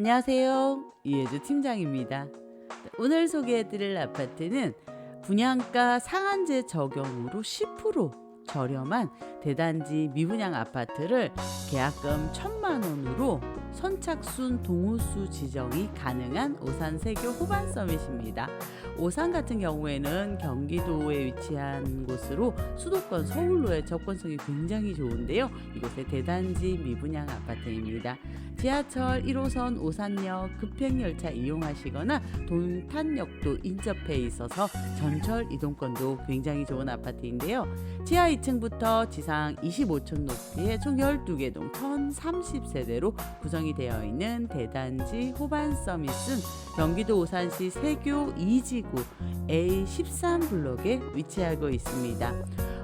안녕하세요. 이혜주 팀장입니다. 오늘 소개해드릴 아파트는 분양가 상한제 적용으로 10% 저렴한 대단지 미분양 아파트를 계약금 1천만 원으로 선착순 동호수 지정이 가능한 오산 세교 호반 서밋입니다. 오산 같은 경우에는 경기도에 위치한 곳으로 수도권 서울로의 접근성이 굉장히 좋은데요. 이곳의 대단지 미분양 아파트입니다. 지하철 1호선 오산역 급행열차 이용하시거나 동탄역도 인접해 있어서 전철 이동권도 굉장히 좋은 아파트인데요. 지하 2층부터 지상 25층 높이의 총 12개 동 1030세대로 구성 이 되어 있는 대단지 호반 서밋은 경기도 오산시 세교 2지구 A13 블록에 위치하고 있습니다.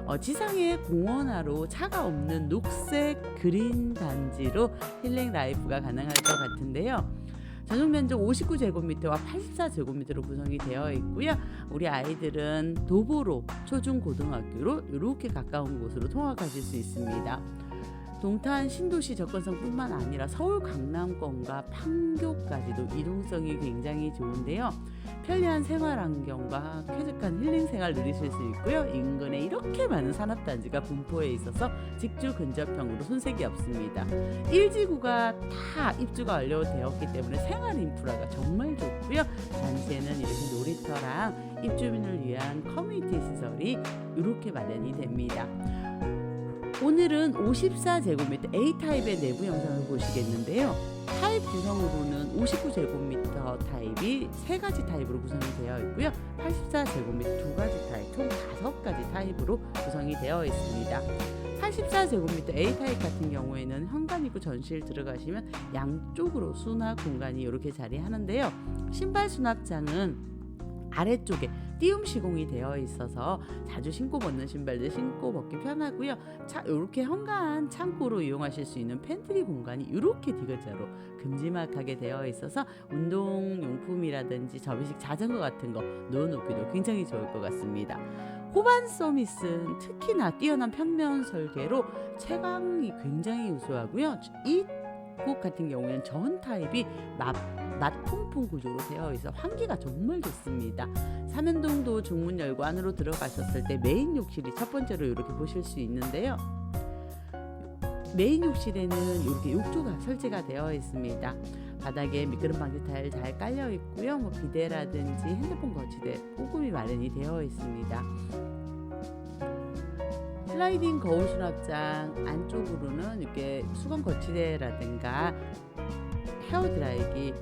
어, 지상에 공원화로 차가 없는 녹색 그린 단지로 힐링 라이프가 가능할 것 같은데요. 전용 면적 59제곱미터와 84제곱미터로 구성이 되어 있고요. 우리 아이들은 도보로 초중 고등학교로 이렇게 가까운 곳으로 통학하실 수 있습니다. 동탄 신도시 접근성뿐만 아니라 서울 강남권과 판교까지도 이동성이 굉장히 좋은데요. 편리한 생활 환경과 쾌적한 힐링 생활 누리실 수 있고요. 인근에 이렇게 많은 산업단지가 분포해 있어서 직주 근접형으로 손색이 없습니다. 1지구가 다 입주가 완료되었기 때문에 생활 인프라가 정말 좋고요. 단지에는 이렇게 놀이터랑 입주민을 위한 커뮤니티 시설이 이렇게 마련이 됩니다. 오늘은 54제곱미터 A타입의 내부 영상을 보시겠는데요. 타입 구성으로는 59제곱미터 타입이 세 가지 타입으로 구성이 되어 있고요. 84제곱미터 두 가지 타입, 총 다섯 가지 타입으로 구성이 되어 있습니다. 84제곱미터 A 타입 같은 경우에는 현관 입구 전실 들어가시면 양쪽으로 수납 공간이 이렇게 자리하는데요. 신발 수납장은 아래쪽에 띄움 시공이 되어 있어서 자주 신고 벗는 신발들 신고 벗기 편하고요. 차 이렇게 현관 창고로 이용하실 수 있는 팬트리 공간이 이렇게 디귿자로 금지막하게 되어 있어서 운동용품이라든지 접이식 자전거 같은 거 넣어놓기도 굉장히 좋을 것 같습니다. 호반 서밋은 특히나 뛰어난 평면 설계로 채광이 굉장히 우수하고요. 이 곳 같은 경우에는 전 타입이 마, 맛통풍 구조로 되어 있어 환기가 정말 좋습니다. 삼연동도 중문 열고 안으로 들어가셨을 때 메인 욕실이 첫 번째로 이렇게 보실 수 있는데요. 메인 욕실에는 이렇게 욕조가 설치가 되어 있습니다. 바닥에 미끄럼 방지 타일 잘 깔려 있고요. 뭐 비데라든지 핸드폰 거치대 꼼꼼히 마련이 되어 있습니다. 슬라이딩 거울 수납장 안쪽으로는 이렇게 수건 거치대라든가 헤어 드라이기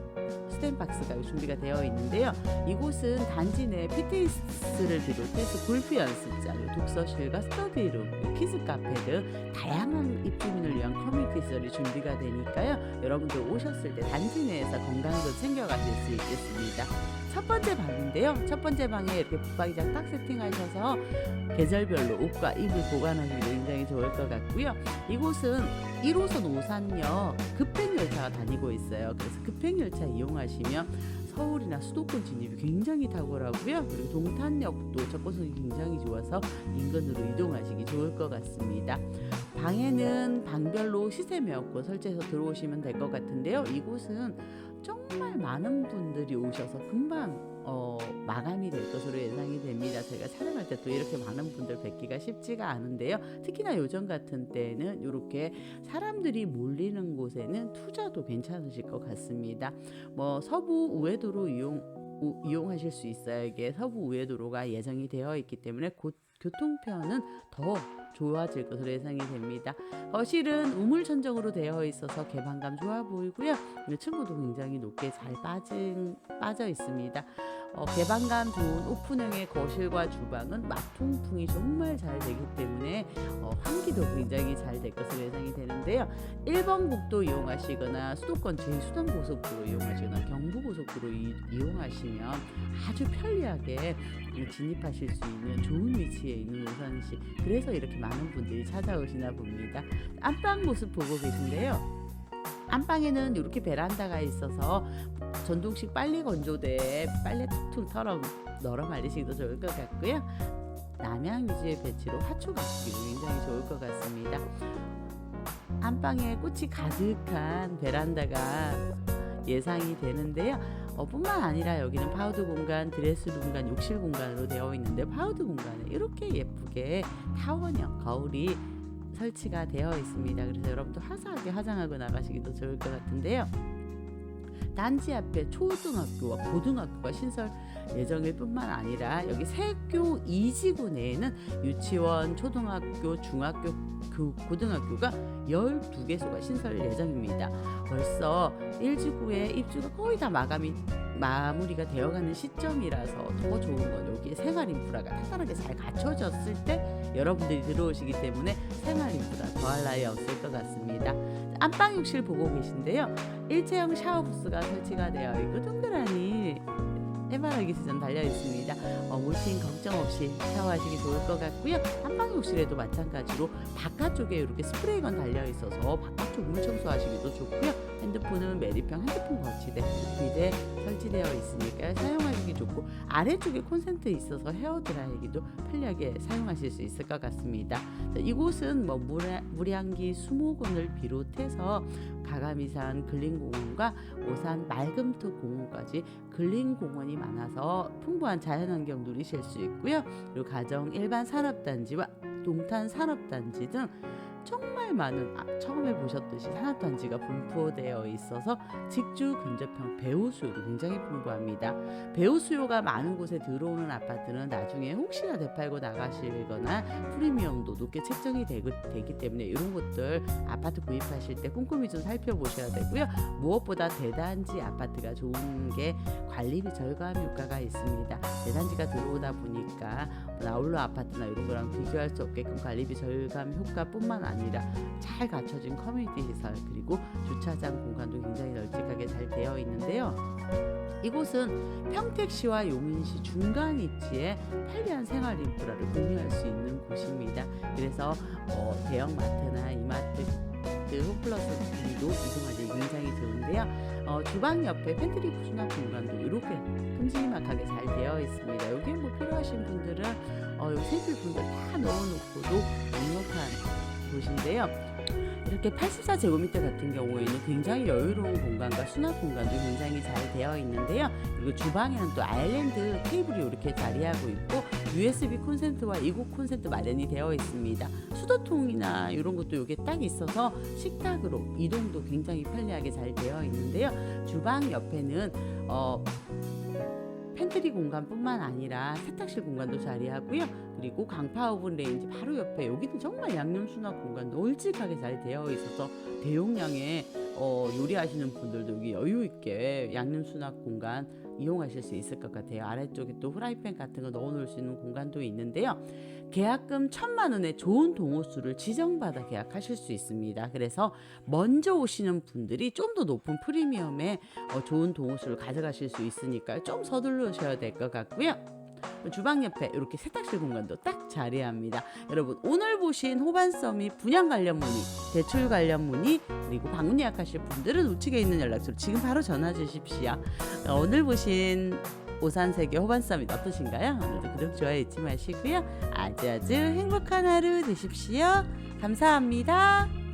스탠박스가 준비가 되어 있는데요. 이곳은 단지 내 피트니스를 비롯해서 골프 연습장, 독서실과 스터디룸, 키즈 카페 등 다양한 입주민을 위한 커뮤니티 시설이 준비가 되니까요. 여러분들 오셨을 때 단지 내에서 건강도 챙겨가실 수 있겠습니다. 첫 번째 방인데요. 첫 번째 방에 이렇게 붙박이장 딱 세팅하셔서 계절별로 옷과 입을 보관하기도 굉장히 좋을 것 같고요. 이곳은 1호선 오산역 급행열차가 다니고 있어요. 그래서 급행열차 이용하시면 서울이나 수도권 진입이 굉장히 탁월하고요. 그리고 동탄역도 접근성이 굉장히 좋아서 인근으로 이동하시기 좋을 것 같습니다. 방에는 방별로 에어컨 설치해서 들어오시면 될 것 같은데요. 이곳은 정말 많은 분들이 오셔서 금방 어, 마감이 될 것으로 예상이 됩니다. 저희가 촬영할 때 또 이렇게 많은 분들 뵙기가 쉽지가 않은데요. 특히나 요즘 같은 때는 이렇게 사람들이 몰리는 곳에는 투자도 괜찮으실 것 같습니다. 뭐 서부 우회도로 이용 우, 이용하실 수 있어요. 이게 서부 우회도로가 예정이 되어 있기 때문에 곧 교통편은 더 좋아질 것으로 예상이 됩니다. 거실은 우물천정으로 되어 있어서 개방감 좋아 보이고요. 층고도 굉장히 높게 잘 빠진 빠져 있습니다. 어, 개방감 좋은 오픈형의 거실과 주방은 막통풍이 정말 잘 되기 때문에 어, 환기도 굉장히 잘 될 것으로 예상이 되는데요. 1번 국도 이용하시거나 수도권 제2수단 고속도로 이용하시거나 경부고속도로 이, 이용하시면 아주 편리하게 진입하실 수 있는 좋은 위치에 있는 오산시 그래서 이렇게 많은 분들이 찾아오시나 봅니다. 안방 모습 보고 계신데요. 안방에는 이렇게 베란다가 있어서 전동식 빨래 건조대에 빨래 툭툭 털어 널어 말리시기도 좋을 것 같고요. 남양 위주의 배치로 화초 갖기도 굉장히 좋을 것 같습니다. 안방에 꽃이 가득한 베란다가 예상이 되는데요. 어, 뿐만 아니라 여기는 파우드 공간, 드레스 공간, 욕실 공간으로 되어 있는데 파우드 공간에 이렇게 예쁘게 타원형 거울이 설치가 되어 있습니다. 그래서 여러분도 화사하게 화장하고 나가시기도 좋을 것 같은데요. 단지 앞에 초등학교와 고등학교가 신설 예정일 뿐만 아니라 여기 세교 2지구 내에는 유치원, 초등학교, 중학교, 그 고등학교가 12개소가 신설 예정입니다. 벌써 1지구의 입주가 거의 다 마감이 마무리가 되어가는 시점이라서 더 좋은 건 여기에 생활 인프라가 탄탄하게 잘 갖춰졌을 때 여러분들이 들어오시기 때문에 생활 인프라 더할 나위 없을 것 같습니다. 안방 욕실 보고 계신데요. 일체형 샤워 부스가 설치가 되어 있고 동그라니 해바라기 수전 달려 있습니다. 어, 물씬 걱정 없이 샤워하시기 좋을 것 같고요. 안방 욕실에도 마찬가지로 바깥쪽에 이렇게 스프레이건 달려 있어서 바깥쪽 물 청소하시기도 좋고요. 핸드폰은 메리평 핸드폰 거치대 밑에 설치되어 있으니까 사용하시기 좋고 아래쪽에 콘센트 있어서 헤어 드라이기도 편리하게 사용하실 수 있을 것 같습니다. 자, 이곳은 뭐 물향기 수목원을 비롯해서 가가미산 근린공원과 오산 말금터 공원까지 근린공원이 많아서 풍부한 자연환경 누리실 수 있고요. 그리고 가정 일반 산업단지와 동탄 산업단지 등 정말 많은 아, 처음에 보셨듯이 산업단지가 분포되어 있어서 직주 근접형 배우 수요도 굉장히 풍부합니다. 배우 수요가 많은 곳에 들어오는 아파트는 나중에 혹시나 되팔고 나가시거나 프리미엄도 높게 책정이 되고, 되기 때문에 이런 것들 아파트 구입하실 때 꼼꼼히 좀 살펴보셔야 되고요. 무엇보다 대단지 아파트가 좋은 게 관리비 절감 효과가 있습니다. 대단지가 들어오다 보니까 나홀로 아파트나 이런 거랑 비교할 수 없게끔 관리비 절감 효과뿐만 아니라 잘 갖춰진 커뮤니티 시설 그리고 주차장 공간도 굉장히 널찍하게 잘 되어 있는데요. 이곳은 평택시와 용인시 중간 위치에 편리한 생활 인프라를 공유할 수 있는 곳입니다. 그래서 어, 대형 마트나 이마트 그 홈플러스 등도 이동하기 굉장히 좋은데요. 어, 주방 옆에 팬트리 수납 공간도 이렇게 큼지막하게 잘 되어 있습니다. 여기에 뭐 필요하신 분들은 어, 여기 세줄 분들 다 넣어놓고도 넉넉한 곳인데요. 이렇게 84제곱미터 같은 경우에는 굉장히 여유로운 공간과 수납 공간도 굉장히 잘 되어 있는데요. 그리고 주방에는 또 아일랜드 테이블이 이렇게 자리하고 있고 USB 콘센트와 이국 콘센트 마련이 되어 있습니다. 수도통이나 이런 것도 여기에 딱 있어서 식탁으로 이동도 굉장히 편리하게 잘 되어 있는데요. 주방 옆에는 어, 팬트리 공간뿐만 아니라 세탁실 공간도 자리하고요. 그리고 강파 오븐 레인지 바로 옆에 여기는 정말 양념 수납 공간 널찍하게 잘 되어 있어서 대용량의 어, 요리하시는 분들도 여기 여유 있게 양념 수납 공간 이용하실 수 있을 것 같아요. 아래쪽에 또 후라이팬 같은 거 넣어 놓을 수 있는 공간도 있는데요. 계약금 천만 원의 좋은 동호수를 지정받아 계약하실 수 있습니다. 그래서 먼저 오시는 분들이 좀 더 높은 프리미엄의 어, 좋은 동호수를 가져가실 수 있으니까 좀 서두르셔야 될 것 같고요. 주방 옆에 이렇게 세탁실 공간도 딱 자리합니다. 여러분 오늘 보신 호반섬 및 분양 관련 문의, 대출 관련 문의 그리고 방문 예약하실 분들은 우측에 있는 연락처로 지금 바로 전화 주십시오. 어, 오늘 보신 오산세계 호반섬이 어떠신가요? 오늘도 구독 좋아요 잊지 마시고요. 아주 아주 행복한 하루 되십시오. 감사합니다.